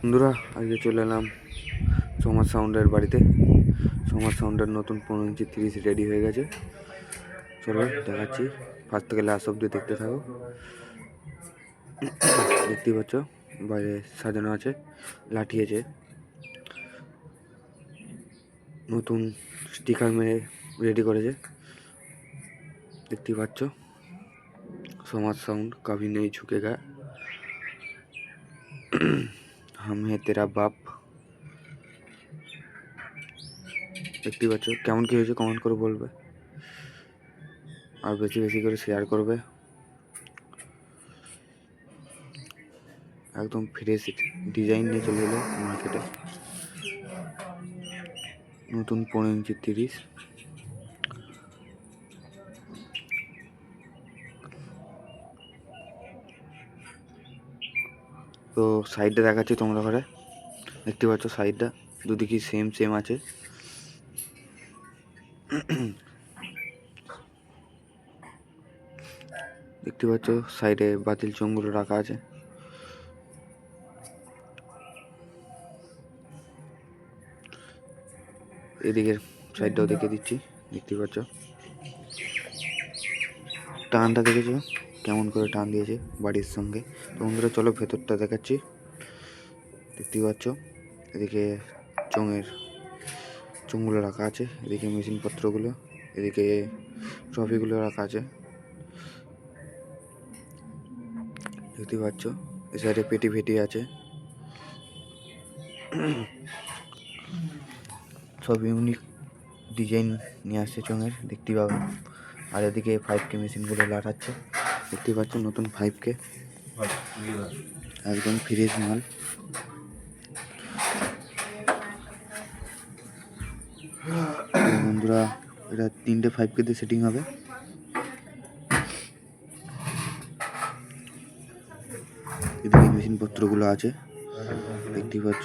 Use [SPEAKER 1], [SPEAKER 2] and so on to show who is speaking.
[SPEAKER 1] বন্ধুরা, আজকে চলে এলাম সমাজ সাউন্ডের বাড়িতে। সমাজ সাউন্ডের নতুন পনেরো ইঞ্চি তিরিশ রেডি হয়ে গেছে। চলো দেখাচ্ছি। ফার্স্ট থেকে লাস্ট অব্দি দেখতে থাকো। দেখতেই পাচ্ছ, বাইরে সাজানো আছে, লাঠি আছে। নতুন স্টিকার মেরে রেডি করেছে। দেখতেই পাচ্ছ সমাজ সাউন্ড কাভি নেই ঝুঁকেগা হাম হে তেরা বাপ একটি বাচ্চ কেমন কী হয়েছে কমেন্ট করে বলবে। আর বেশি বেশি করে শেয়ার করবে। একদম ফ্রেশ ডিজাইন নিয়ে চলে এলো মার্কেটে নতুন পনেরো ইঞ্চি তিরিশ। তো সাইডটা দেখাচ্ছি তোমরা ঘরে। দেখতে পাচ্ছ সাইডটা দুদিকে সেম সেম আছে। দেখতে পাচ্ছ সাইডে বাতিল চোঙগুলো রাখা আছে। এদিকের সাইডটাও দেখে দিচ্ছি, দেখতে পাচ্ছ। টানটা দেখেছ? কেমন করে টান দিয়েছে বাড়ির সঙ্গে। তো বন্ধুরা, চলো ভেতরটা দেখাচ্ছি। দেখতেই পাচ্ছ? এদিকে চোঙের চোঙগুলো রাখা আছে, এদিকে মেশিনপত্রগুলো, এদিকে ট্রফিগুলো রাখা আছে। দেখতে পাচ্ছ? এ সাইডে পেটি ফেটি আছে। সব ইউনিক ডিজাইন নিয়ে আসছে চোঙের, দেখতেই পাবে। আর এদিকে ফাইভ কে মেশিনগুলো লাগাচ্ছে দেখতেই পাচ্ছ নতুন ফাইভ কে একদম ফ্রেশ মাল। বন্ধুরা, এটা তিনটে ফাইভ কে দিয়ে সেটিং হবে। এদিকে মেশিনপত্রগুলো আছে। দেখতে পাচ্ছ।